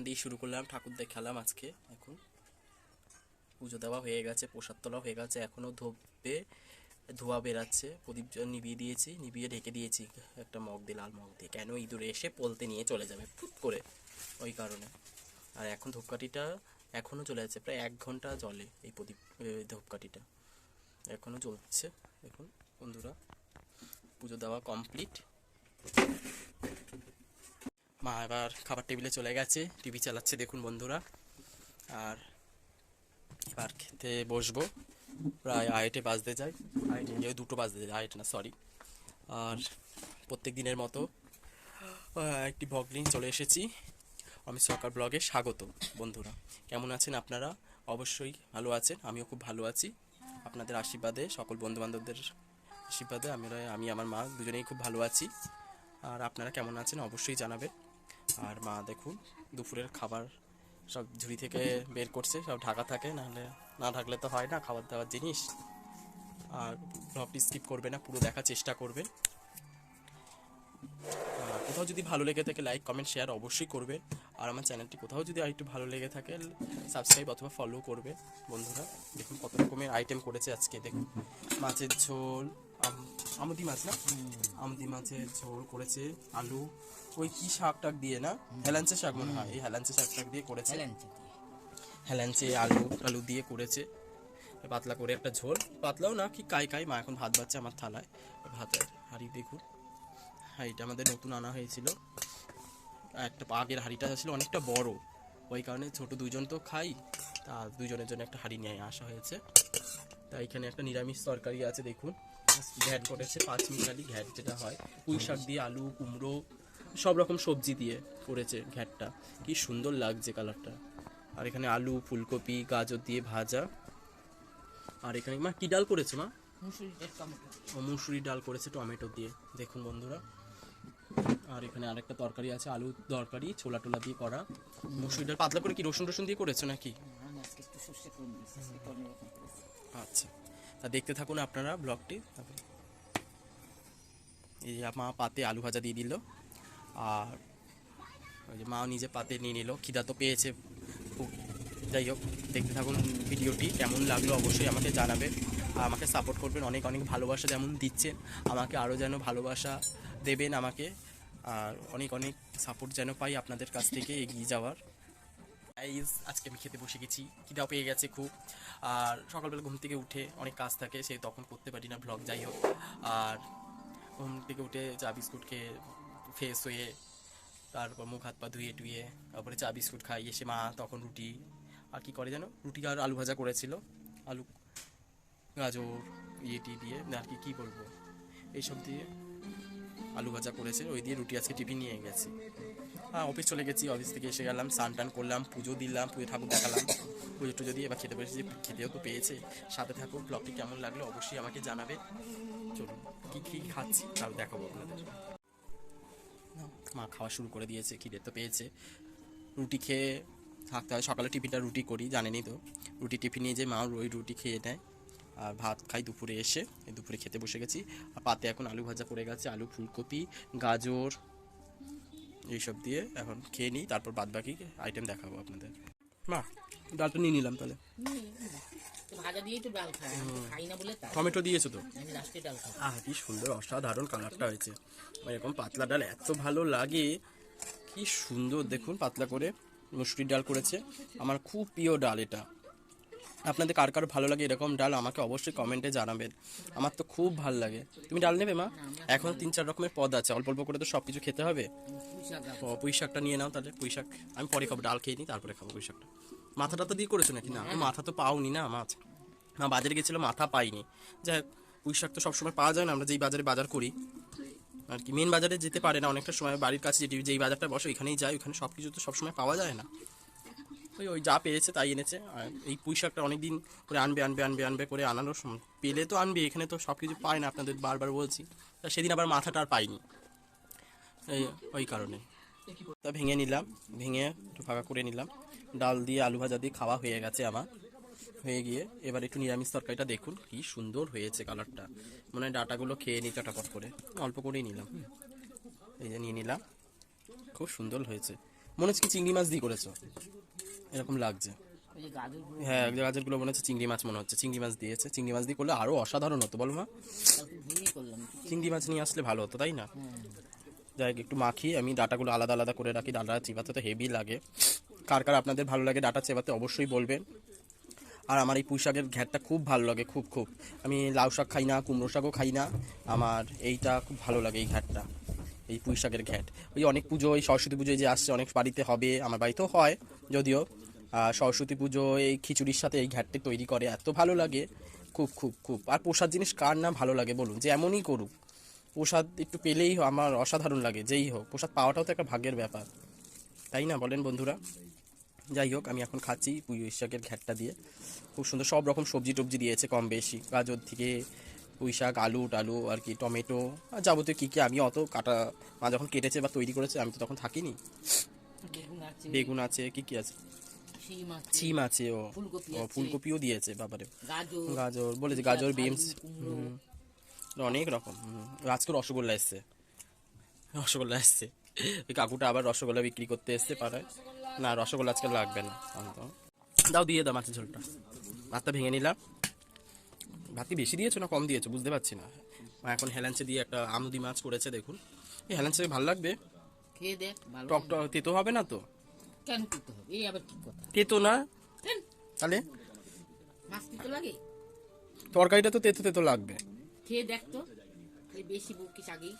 এখান দিয়ে শুরু করলাম, ঠাকুর দেখালাম আজকে এখন। পুজো দেওয়া হয়ে গেছে, প্রসাদ তোলা হয়ে গেছে এখনও ধোপে ধোয়া বেরাচ্ছে। প্রদীপ নিভিয়ে দিয়েছি, নিভিয়ে ঢেকে দিয়েছি। একটা মগ দিয়ে, লাল মগ দিয়ে। কেন ইঁদুরে এসে পলতে নিয়ে চলে যাবে? ফুট করে, ওই কারণে। আর এখন ধূপকাঠিটা এখনও চলে যাচ্ছে, প্রায় এক ঘণ্টা জলে এই প্রদীপ ধূপকাঠিটা। এখনও জ্বলছে দেখুন বন্ধুরা। পুজো দেওয়া কমপ্লিট। মা এবার খাবার টেবিলে চলে গেছে, টিভি চালাচ্ছে দেখুন বন্ধুরা। আর এবার খেতে বসবো। প্রায় আড়াইটে বাজতে যায়। আড়াইটে গিয়ে দুটো বাজতে যায়, আড়াইটে না সরি আর প্রত্যেক দিনের মতো একটি ব্লগ নিয়ে চলে এসেছি। আমি সরকার ব্লগে স্বাগত, বন্ধুরা। কেমন আছেন আপনারা? অবশ্যই ভালো আছেন, আমিও খুব ভালো আছি। আপনাদের আশীর্বাদে, সকল বন্ধুবান্ধবদের আশীর্বাদে আমরা আমি, আমার মা দুজনেই খুব ভালো আছি। আর আপনারা কেমন আছেন অবশ্যই জানাবেন। আর মা দেখুন, দুপুরের খাবার সব ঝুড়ি থেকে বের করছে, সব ঢাকা থাকে, নাহলে না ঢাকলে তো হয় না, খাবার দাবার জিনিস। আর ব্লগটি স্কিপ করবে না, পুরো দেখার চেষ্টা করবেন। কোথাও যদি ভালো লেগে থাকে, লাইক, কমেন্ট, শেয়ার অবশ্যই করবে আর আমার চ্যানেলটি কোথাও যদি আরেকটু ভালো লেগে থাকে, সাবস্ক্রাইব অথবা ফলো করবে বন্ধুরা, দেখুন কত রকমের আইটেম করেছে আজকে, দেখুন। মাছের ঝোল আমুদি মাছ না? আমুদি মাছের ঝোল করেছে আলু। ওই কি শাক টাক দিয়ে না? হেলাঞ্চে শাক মনে হয় এই হেলাঞ্চে শাক টাক দিয়ে করেছে। হেলাঞ্চে আলু আলু দিয়ে করেছে। পাতলা করে একটা ঝোল। পাতলাও না কি কাই কাই। মা এখন ভাত বাচ্ছে আমার থালায়। ভাতের হাঁড়ি দেখুন। হাঁড়িটা আমাদের নতুন আনা হয়েছিল। একটা আগের হাঁড়িটা ছিল অনেকটা বড়। ওই কারণে ছোট দুজন তো খাই। তা দুজনের জন্য একটা হাঁড়ি নিয়ে আসা হয়েছে। তা এখানে একটা নিরামিষ তরকারি আছে দেখুন। ঘ্যাট করেছে পাঁচ মিশালি ঘ্যাট যেটা হয়। পুঁই শাক দিয়ে আলু কুমড়ো সব রকম সবজি দিয়ে করেছে ঘ্যাটটা। কি সুন্দর লাগছে কালারটা। আর এখানে আলু ফুলকপি গাজর দিয়ে ভাজা। আর এখানে মা কি ডাল করেছে মা? মুসুরি ডাল করেছে টমেটো দিয়ে। দেখুন বন্ধুরা। আর এখানে আরেকটা তরকারি আছে আলু তরকারি ছোলা টোলা দিয়ে করা। মুসুরি ডাল পাতলা করে কি রসুন রসুন দিয়ে করেছ নাকি? আচ্ছা। তা দেখতে থাকুন আপনারা ব্লগটি। এই যে মা পাতে আলু ভাজা দিয়ে দিল, আর ওই যে মা নিজে পাতে নিয়ে নিল। খিদা তো পেয়েছে খুব। যাই হোক, দেখতে থাকুন ভিডিওটি, কেমন লাগল অবশ্যই আমাকে জানাবেন আর আমাকে সাপোর্ট করবেন, অনেক অনেক ভালোবাসা যেমন দিচ্ছেন, আমাকে আরও যেন ভালোবাসা দেবেন আমাকে। আর অনেক অনেক সাপোর্ট যেন পাই আপনাদের কাছ থেকে এগিয়ে যাওয়ার। গাইজ আজকে আমি খেতে বসে গেছি, খিদাও পেয়ে গেছে খুব। আর সকালবেলা ঘুম থেকে উঠে অনেক কাজ থাকে সে তখন করতে পারি না ব্লগ যাই হোক। আর ঘুম থেকে উঠে চা বিস্কুট খেয়ে ফ্রেশ হয়ে তারপর মুখ হাত পা ধুয়ে টুয়ে তারপরে চা বিস্কুট খাই, এসে মা তখন রুটি, আর কি করে যেন রুটি আর আলু ভাজা করেছিল। আলু, গাজর ইয়েটি দিয়ে আর কি, কী বলব? এইসব দিয়ে আলু ভাজা করেছে ওই দিয়ে রুটি আজকে টিফিন নিয়ে গেছি। হ্যাঁ অফিস চলে গেছি অফিস থেকে এসে গেলাম, স্নান টান করলাম, পুজো দিলাম, পুজো ঠাকুর দেখালাম। পুজো টুজো দিয়ে এবার খেতে পেরেছি খেতেও তো পেয়েছে। সাথে থাকুক ব্লগটি কেমন লাগল অবশ্যই আমাকে জানাবে। চলুন, কী কী খাচ্ছি তাও দেখাবো আপনাদের। মা খাওয়া শুরু করে দিয়েছে, খিদে তো পেয়েছে। রুটি খেয়ে থাকতে হয়, সকালে টিফিনটা রুটি করি জানেনই তো? রুটি টিফিন নিয়ে যে মা ওই রুটি খেয়ে নেয়। আর ভাত খাই দুপুরে এসে দুপুরে খেতে বসে গেছি। আর পাতে এখন আলু ভাজা পড়ে গেছে, আলু ফুলকপি, গাজর এইসব দিয়ে এখন খেয়ে নিই তারপর বাদ বাকি আইটেম দেখাবো আপনাদের। মা ডালটা নিয়ে নিলাম তাহলে। ভাজা দিয়েই তো ডাল খাই খাই না বলে টমেটো দিয়েছ তো? ডাল আহ কি সুন্দর অসাধারণ কালারটা হয়েছে। এরকম পাতলা ডাল এত ভালো লাগে কি সুন্দর। দেখুন পাতলা করে মুসুরির ডাল করেছে। আমার খুব প্রিয় ডাল এটা। আপনাদের কার কার ভালো লাগে এরকম ডাল আমাকে অবশ্যই কমেন্টে জানাবেন। আমার তো খুব ভালো লাগে। তুমি ডাল নেবে, মা? এখন তিন চার রকমের পদ আছে, অল্প অল্প করে তো সব কিছু খেতে হবে। পুঁই শাকটা নিয়ে নাও তাহলে, পুঁই শাক। আমি পরে খাব, ডাল খেয়ে নিই তারপরে খাব পুঁই শাকটা। মাথাটা তো দিয়ে করেছ নাকি? না, মাথা তো পাওনি না মাছ মা বাজারে গেছিল, মাথা পাইনি। যাই হোক, পুঁই শাক তো সবসময় পাওয়া যায় না, আমরা যেই বাজারে বাজার করি। আর কি মেন বাজারে যেতে পারে না, অনেকটা সময় বাড়ির কাছে যেটি, যেই বাজারটা বসে, ওইখানেই যায় ওখানে সব কিছু তো সবসময় পাওয়া যায় না। ওই ওই যা পেয়েছে তাই এনেছে। আর এই পুঁই শাকটা অনেক দিন করে আনবে আনবে আনবে আনবে করে আনানোর পেলে তো আনবে, এখানে তো সব কিছু পায় না আপনাদের বারবার বলছি। তা সেদিন আবার মাথাটা আর পাইনি। এই, ওই কারণে। তা ভেঙে নিলাম, ভেঙে একটু ফাঁকা করে নিলাম। ডাল দিয়ে আলু ভাজা দিয়ে খাওয়া হয়ে গেছে আমার। হয়ে গিয়ে এবার একটু নিরামিষ তরকারিটা দেখুন, কি সুন্দর হয়েছে কালারটা। মানে ডাটাগুলো খেয়ে নিই চটাপট করে। অল্প করেই নিলাম। এই যে নিয়ে নিলাম। খুব সুন্দর হয়েছে। মনে হচ্ছে কি চিংড়ি মাছ দিয়ে করেছ? এরকম লাগছে। হ্যাঁ যে গাজরগুলো গাজরগুলো মনে হচ্ছে চিংড়ি মাছ মনে হচ্ছে। চিংড়ি মাছ দিয়েছে। চিংড়ি মাছ দিয়ে করলে আরও অসাধারণ হতো বল মা। চিংড়ি মাছ নিয়ে আসলে ভালো হতো তাই না? যাই একটু মাখি। আমি ডাটাগুলো আলাদা আলাদা করে রাখি। ডাটা চিবাতে তো হেভি লাগে। কার কার আপনাদের ভালো লাগে ডাটা চেবাতে অবশ্যই বলবেন। আর আমার এই পুঁই শাকের ঘ্যাটটা খুব ভালো লাগে খুব খুব। আমি লাউ শাক খাই না কুমড়ো শাকও খাই না। আমার এইটা খুব ভালো লাগে এই ঘ্যাটটা। এই পুঁই শাকের ঘ্যাট। ওই অনেক পুজো, এই সরস্বতী পুজোয় যে আসছে, অনেক বাড়িতে হবে, আমার বাড়িতেও হয়, যদিও সরস্বতী পুজো, এই খিচুড়ির সাথে এই ঘ্যাটটি তৈরি করে, এত ভালো লাগে, খুব খুব খুব। আর প্রসাদ জিনিস কার না ভালো লাগে বলুন, যে এমনই করুক। প্রসাদ একটু পেলেই আমার অসাধারণ লাগে, যেই হোক, প্রসাদ পাওয়াটাও তো একটা ভাগ্যের ব্যাপার। তাই না বলেন বন্ধুরা? যাই হোক, আমি এখন খাচ্ছি পুঁই শাকের ঘ্যাটটা দিয়ে। খুব সুন্দর, সব রকম সবজি টবজি দিয়েছে কম বেশি। গাজর থেকে পুঁই শাক আলু টালু আর কি টমেটো আর যাবতীয় কী কী আমি অত কাটা মা যখন কেটেছে বা তৈরি করেছে আমি তো তখন থাকিনি। বেগুন আছে। কী কি আছে? শিম আছে। সিম আছে ও। ও ফুলকপিও দিয়েছে বাবারে। গাজর। বলেছে গাজর বিনস। অনেক রকম। আজকে রসগোল্লা এসছে। রসগোল্লা এসছে। ওই কাকুটা আবার রসগোল্লা বিক্রি করতে এসছে পাড়ায়। না রসগোল্লা আজকে লাগবে না দাও দিয়ে দাও মাছের ঝোলটা। ভাতটা ভেঙে নিলাম। ভাত বেশি দিয়েছ না কম দিয়েছ বুঝতে পারছি না। এখন হেলাঞ্চে দিয়ে একটা আমুদি মাছ করেছে দেখুন। এই হেলাঞ্চে ভালো লাগবে। খেয়ে দেখ ভালো টক টক তেতো হবে না তো? কেন করতে হবে? এই আবার কি কথা? তেতো না? কেন? তাহলে? মাছ দিতে লাগে? তরকারিটা তো তেতো তেতো লাগবে। খেয়ে দেখ তো। এই বেশি আগেই।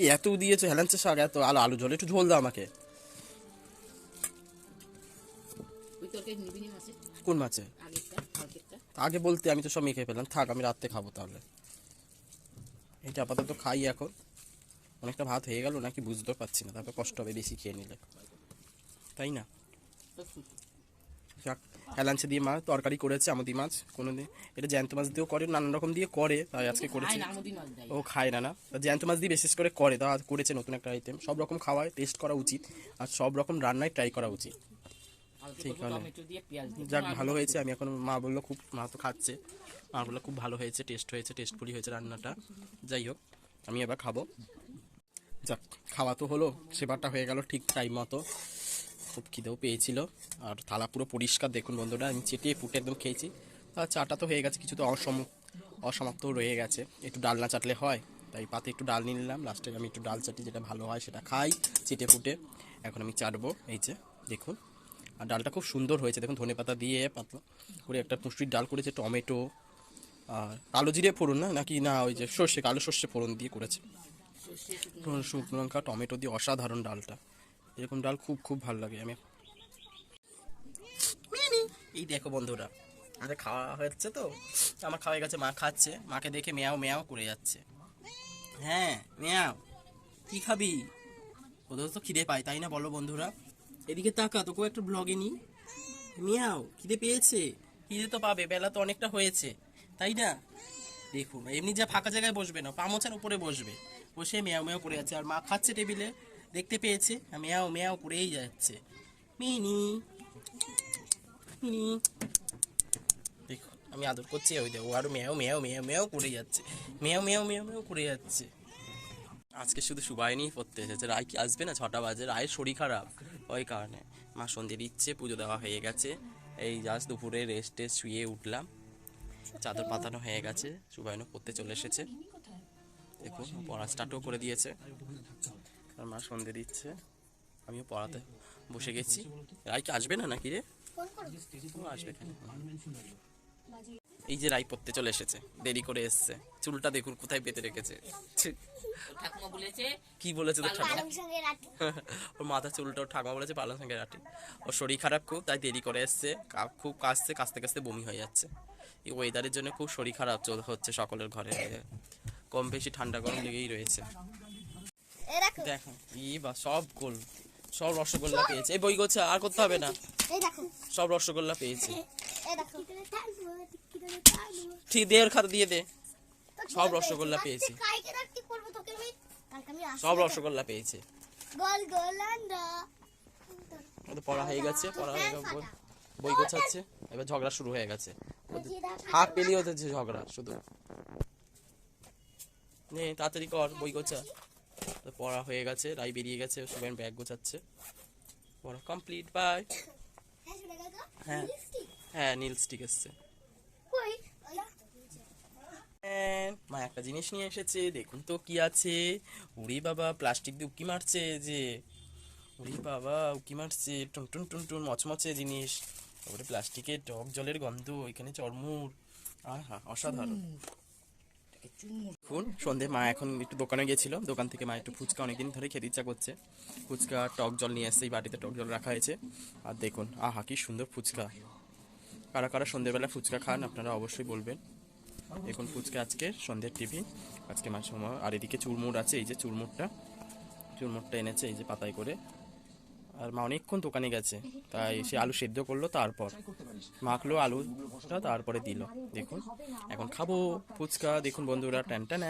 এই এত দিয়েছ হেলাঞ্চে শাক এত আলু আলু ঝোল একটু ঝোল দাও আমাকে। কোন মাছে? আগে বলতে আমি তো সব মেখে ফেললাম। থাক, আমি রাত্রে খাব তাহলে। এটা আপাতত খাই এখন। অনেকটা ভাত হয়ে গেল, নাকি বুঝতেও পারছি না। তারপর কষ্ট হবে বেশি খেয়ে নিলে। তাই না? যাক হেলাঞ্চে দিয়ে মাছ, তরকারি করেছে আমাদের মাছ কোনো দিন এটা জ্যান্ত মাছ দিয়েও করে, নানান রকম দিয়ে করে, তাই আজকে করেছে। ও খায় না না। জ্যান্ত মাছ দিয়ে বিশেষ করে করে তা করেছে নতুন একটা আইটেম সব রকম খাওয়ায় টেস্ট করা উচিত। আর সব রকম রান্নায় ট্রাই করা উচিত। যাক ভালো হয়েছে। আমি এখন মা বলল খুব মা তো খাচ্ছে। মা বলল খুব ভালো হয়েছে টেস্ট হয়েছে টেস্টফুলি হয়েছে রান্নাটা। যাই হোক আমি এবার খাব। যাক খাওয়া তো হলো সেবারটা হয়ে গেল ঠিক টাইম মতো। খুব খিদেও পেয়েছিল। আর থালা পুরো পরিষ্কার দেখুন বন্ধুরা আমি চেটিয়ে ফুটে একদম খেয়েছি। আর চাটা তো হয়ে গেছে কিছু তো অসম অসমাপ্তও রয়ে গেছে। একটু ডাল না চাটলে হয় তাই পাতে একটু ডাল নিয়ে নিলাম। লাস্টে আমি একটু ডাল চাটি যেটা ভালো হয় সেটা খাই চেটে ফুটে এখন আমি চাটবো এই যে দেখুন। আর ডালটা খুব সুন্দর হয়েছে। দেখুন ধনে পাতা দিয়ে পাতলা করে একটা পুষ্টির ডাল করেছে টমেটো আর কালো জিরে ফোড়ন না? নাকি না ওই যে সর্ষে কালো সর্ষে ফোড়ন দিয়ে করেছে। শুকনো লঙ্কা টমেটো দিয়ে অসাধারণ ডালটা। এরকম ডাল খুব খুব ভালো লাগে আমি। এই দেখো বন্ধুরা আমাদের খাওয়া হচ্ছে তো? আমার খাওয়া গেছে মা খাচ্ছে। মাকে দেখে মেয়াও মেয়াও করে যাচ্ছে। হ্যাঁ মেয়াও কি খাবি? ওদের তো খিদে পায় তাই না বলো বন্ধুরা? এদিকে তাকা তোকে একটা ব্লগে নি মিয়াও খিদে পেয়েছে? খিদে তো পাবে বেলা তো অনেকটা হয়েছে। তাই না? দেখুন এমনি যা ফাঁকা জায়গায় বসবে না পামোচার উপরে বসবে। বসে মেয়াও মেয়াও করে যাচ্ছে আর মা খাচ্ছে টেবিলে দেখতে পেয়েছে। আর মেয়াও মেয়াও করেই যাচ্ছে। মিনি মিনি। দেখুন আমি আদর করছি ওই দেখো ও আরও মেয়াও মেয়াও মেয়াও মেয়াও করে যাচ্ছে। মেয়াও মেয়াও মেয়াও মেয়াও করে যাচ্ছে। আজকে শুধু সুবাইনি পড়তে এসেছে। রায় কি আসবে না? ছটা বাজে রায়ের শরীর খারাপ। ওই কারণে। মা সন্ধে দিচ্ছে পুজো দেওয়া হয়ে গেছে। এই জাস্ট দুপুরে রেস্টে শুয়ে উঠলাম। চাদর পাতানো হয়ে গেছে সুবাইনও পড়তে চলে এসেছে। দেখুন পড়া স্টার্টও করে দিয়েছে। আর মা সন্ধে দিচ্ছে। আমিও পড়াতে বসে গেছি। রায় কি আসবে না নাকি রে? আসবে কেন? এই যে রায় পড়তে চলে এসেছে দেরি করে এসছে চুলটা দেখুন কোথায় পেতে রেখেছে। ছি, ঠাকুমা বলেছে কি বলেছে তো ওর মাথা চুলটা ওর ঠাকুমা বলেছে পালং সঙ্গে রাটি ওর শরীর খারাপ খুব তাই দেরি করে এসছে খুব কাশছে কাশতে কাশতে বমি হয়ে যাচ্ছে। এই ওয়েদারের জন্য খুব শরীর খারাপ চল হচ্ছে সকলের ঘরে। কম বেশি ঠান্ডা গরম লেগেই রয়েছে। দেখো। ই বা সব গোল সব রসগোল্লা পেয়েছে। এই বই গোছা আর করতে হবে না। সব রসগোল্লা পেয়েছে। ঠিক, দে খাতা দিয়ে দে। সব রসগোল্লা পেয়েছি। সব রসগোল্লা পেয়েছে। পড়া হয়ে গেছে, পড়া হয়ে গেছে, বই- গোছাচ্ছে। এবার ঝগড়া শুরু হয়ে গেছে। হাত পেলিয়ে হতেছে ঝগড়া, শুধু। নে, তাড়াতাড়ি কর, বই গোছা। পড়া হয়ে গেছে, রাই বেরিয়ে গেছে সবাই ব্যাগ গোছাচ্ছে। পড়া কমপ্লিট বাই হ্যাঁ। হ্যাঁ হ্যাঁ নীল স্টিক এসছে। কই মা, একটা জিনিস নিয়ে এসেছে, দেখুন তো কি আছে। উড়ি বাবা, প্লাস্টিক দিয়ে উকি মারছে যে, উড়ি বাবা, উকি মারছে, টুন টুন টুন টুন, মচমচে জিনিস। তারপরে প্লাস্টিকের টক জলের গন্ধ, এখানে চরমুর আহা, অসাধারণ। দেখুন, সন্ধে, মা এখন একটু দোকানে গেছিল। দোকান থেকে মা একটু ফুচকা অনেকদিন ধরে খেতে ইচ্ছা করছে। ফুচকা, টক জল নিয়ে এসছে, এই বাটিতে টক জল রাখা হয়েছে। আর দেখুন, আহা, কি সুন্দর ফুচকা। কারা কারা সন্ধ্যেবেলা ফুচকা খান আপনারা অবশ্যই বলবেন। দেখুন ফুচকা আজকে, সন্ধ্যের টিফিন আজকে মাছ সময় আর এদিকে চুরমুর আছে, এই যে চুরমুরটা চুরমুরটা এনেছে, এই যে পাতায় করে। আর মা অনেকক্ষণ দোকানে গেছে, তাই সে আলু সেদ্ধ করল তারপর। মাখলো আলুটা, তারপরে দিল। দেখুন, এখন খাব ফুচকা। দেখুন বন্ধুরা ট্যান ট্যান